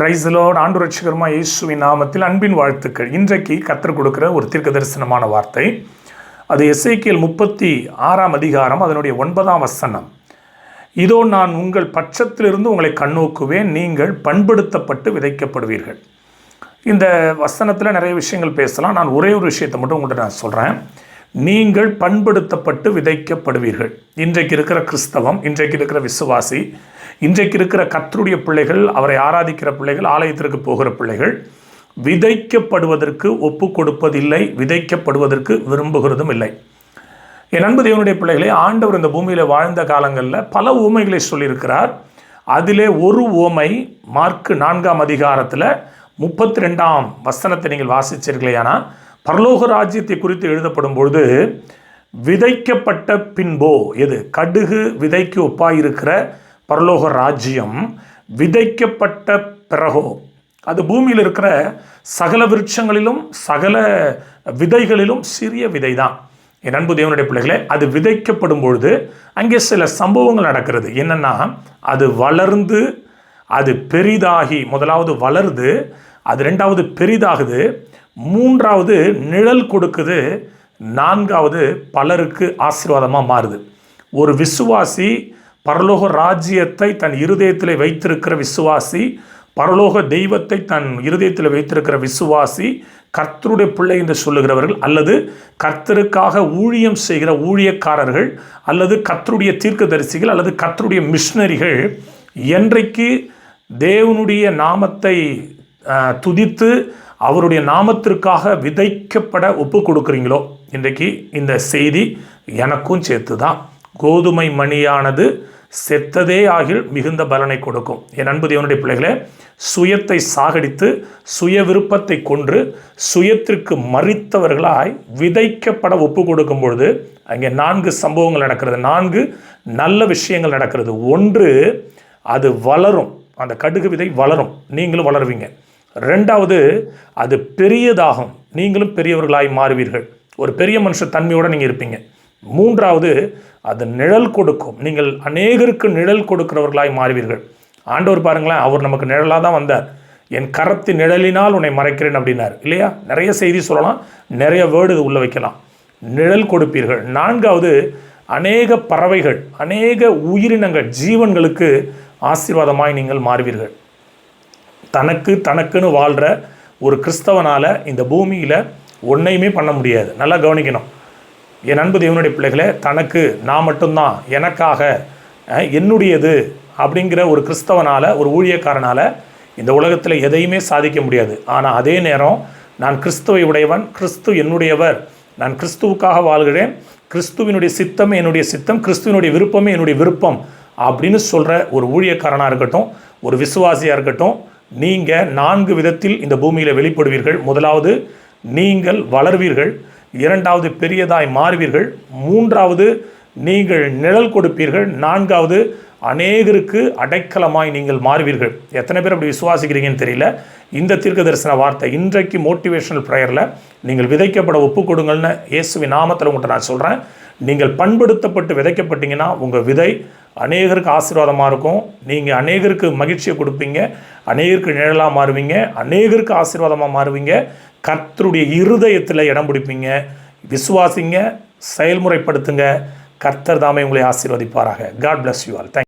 பிரைஸ்லோட் ஆண்டு ரட்சகரமா இயேசுவின் நாமத்தில் அன்பின் வாழ்த்துக்கள். இன்றைக்கு கற்றுக் கொடுக்கிற ஒரு தீர்க்க தரிசனமான வார்த்தை. அது எஸ்ஐக்கியல் முப்பத்தி ஆறாம் அதிகாரம் அதனுடைய ஒன்பதாம் வசனம். இதோ நான் உங்கள் பட்சத்திலிருந்து உங்களை கண்ணோக்குவேன். நீங்கள் பண்படுத்தப்பட்டு விதைக்கப்படுவீர்கள். இந்த வசனத்தில் நிறைய விஷயங்கள் பேசலாம். நான் ஒரே ஒரு விஷயத்தை மட்டும் உங்கள்கிட்ட நான் சொல்கிறேன் நீங்கள் பண்படுத்தப்பட்டு விதைக்கப்படுவீர்கள். இன்றைக்கு இருக்கிற கிறிஸ்தவம் இன்றைக்கு இருக்கிற விசுவாசி இன்றைக்கு இருக்கிற கத்தருடைய பிள்ளைகள் அவரை ஆராதிக்கிற பிள்ளைகள் ஆலயத்திற்கு போகிற பிள்ளைகள் விதைக்கப்படுவதற்கு ஒப்பு கொடுப்பதில்லை விதைக்கப்படுவதற்கு விரும்புகிறதும் இல்லை. என் அன்பு தேவனுடைய பிள்ளைகளே ஆண்டவர் இந்த பூமியில் வாழ்ந்த காலங்களில் பல ஊமைகளை சொல்லியிருக்கிறார். அதிலே ஒரு ஓமை மார்க்கு நான்காம் அதிகாரத்தில் முப்பத்தி ரெண்டாம் வசனத்தை நீங்கள் வாசிச்சீர்களேயானா பரலோக ராஜ்யத்தை குறித்து எழுதப்படும் பொழுது விதைக்கப்பட்ட பின்போ எது? கடுகு விதைக்கு ஒப்பாயிருக்கிற பரலோக ராஜ்யம் விதைக்கப்பட்ட பிறகோ. அது பூமியில் இருக்கிற சகல விருட்சங்களிலும் சகல விதைகளிலும் சிறிய விதை தான் என் அன்பு தேவனுடைய பிள்ளைகளே அது விதைக்கப்படும் பொழுது அங்கே சில சம்பவங்கள் நடக்கிறது. என்னென்னா அது வளர்ந்து அது பெரிதாகி முதலாவது வளருது அது ரெண்டாவது பெரிதாகுது மூன்றாவது நிழல் கொடுக்குது நான்காவது பலருக்கு ஆசீர்வாதமாக மாறுது. ஒரு விசுவாசி பரலோக ராஜ்யத்தை தன் இருதயத்தில் வைத்திருக்கிற விசுவாசி பரலோக தெய்வத்தை தன் இருதயத்தில் வைத்திருக்கிற விசுவாசி கர்த்தருடைய பிள்ளை என்று சொல்லுகிறவர்கள் அல்லது கர்த்தருக்காக ஊழியம் செய்கிற ஊழியக்காரர்கள் அல்லது கர்த்தருடைய தீர்க்கதரிசிகள் அல்லது கர்த்தருடைய மிஷினரிகள் என்றைக்கு தேவனுடைய நாமத்தை துதித்து அவருடைய நாமத்திற்காக விதைக்கப்பட ஒப்பு கொடுக்குறீங்களோ? இன்றைக்கு இந்த செய்தி எனக்கும் சேர்த்து தான் கோதுமை மணியானது செத்ததே ஆகில் மிகுந்த பலனை கொடுக்கும். என் அன்பு தேவனுடைய பிள்ளைகளே சுயத்தை சாகடித்து சுய விருப்பத்தை கொன்று சுயத்திற்கு மறித்தவர்களாய் விதைக்கப்பட ஒப்பு கொடுக்கும் பொழுது அங்கே நான்கு சம்பவங்கள் நடக்கிறது. நான்கு நல்ல விஷயங்கள் நடக்கிறது. ஒன்று அது வளரும். அந்த கடுகு விதை வளரும். நீங்களும் வளருவீங்க. ரெண்டாவது அது பெரியதாகும். நீங்களும் பெரியவர்களாய் மாறுவீர்கள். ஒரு பெரிய மனுஷ தன்மையோடு நீங்கள் இருப்பீங்க. மூன்றாவது அது நிழல் கொடுக்கும். நீங்கள் அநேகருக்கு நிழல் கொடுக்கிறவர்களாய் மாறுவீர்கள். ஆண்டவர் பாருங்களேன் அவர் நமக்கு நிழலாக தான் வந்தார். என் கரத்து நிழலினால் உன்னை மறைக்கிறேன் அப்படின்னார். இல்லையா? நிறைய செய்தி சொல்லலாம் நிறைய வேர்டு இது உள்ளே வைக்கலாம். நிழல் கொடுப்பீர்கள். நான்காவது அநேக பறவைகள் அநேக உயிரினங்கள் ஜீவன்களுக்கு ஆசீர்வாதமாய் நீங்கள் மாறுவீர்கள். தனக்கு தனக்குன்னு வாழ்கிற ஒரு கிறிஸ்தவனால் இந்த பூமியில் ஒன்றையுமே பண்ண முடியாது. நல்லா கவனிக்கணும். என் அன்பு தேவனுடைய பிள்ளைகளே தனக்கு நான் மட்டும்தான் எனக்காக என்னுடையது அப்படிங்கிற ஒரு கிறிஸ்தவனால் ஒரு ஊழியக்காரனால் இந்த உலகத்தில் எதையுமே சாதிக்க முடியாது. ஆனால் அதே நேரம் நான் கிறிஸ்துவை உடையவன் கிறிஸ்து என்னுடையவர் நான் கிறிஸ்துவுக்காக வாழ்கிறேன் கிறிஸ்துவினுடைய சித்தம் என்னுடைய சித்தம் கிறிஸ்துவினுடைய விருப்பமே என்னுடைய விருப்பம் அப்படின்னு சொல்கிற ஒரு ஊழியக்காரனாக இருக்கட்டும் ஒரு விசுவாசியாக இருக்கட்டும் நீங்கள் நான்கு விதத்தில் இந்த பூமியில் வெளிப்படுவீர்கள். முதலாவது நீங்கள் வளர்வீர்கள். இரண்டாவது பெரியதாய் மாறுவீர்கள். மூன்றாவது நீங்கள் நிழல் கொடுப்பீர்கள். நான்காவது அநேகருக்கு அடைக்கலமாய் நீங்கள் மாறுவீர்கள். எத்தனை பேர் அப்படி விசுவாசிக்கிறீங்கன்னு தெரியல. இந்த தீர்க்க தரிசன வார்த்தை இன்றைக்கு மோட்டிவேஷனல் ப்ரேயரில் நீங்கள் விதைக்கப்பட ஒப்பு கொடுங்கள்னு இயேசுவி நாமத்தில் உங்கள்கிட்ட நான் சொல்கிறேன் நீங்கள் பண்படுத்தப்பட்டு விதைக்கப்பட்டீங்கன்னா உங்கள் விதை அநேகருக்கு ஆசீர்வாதமாக இருக்கும். நீங்கள் அநேகருக்கு மகிழ்ச்சியை கொடுப்பீங்க. அநேகருக்கு நிழலாக மாறுவீங்க. அநேகருக்கு ஆசீர்வாதமாக மாறுவீங்க. கர்த்தருடைய இருதயத்தில் இடம் பிடிப்பீங்க. விசுவாசிங்க செயல்முறைப்படுத்துங்க. கர்த்தர் தாமே உங்களை ஆசீர்வதிப்பாராக. God bless you all thank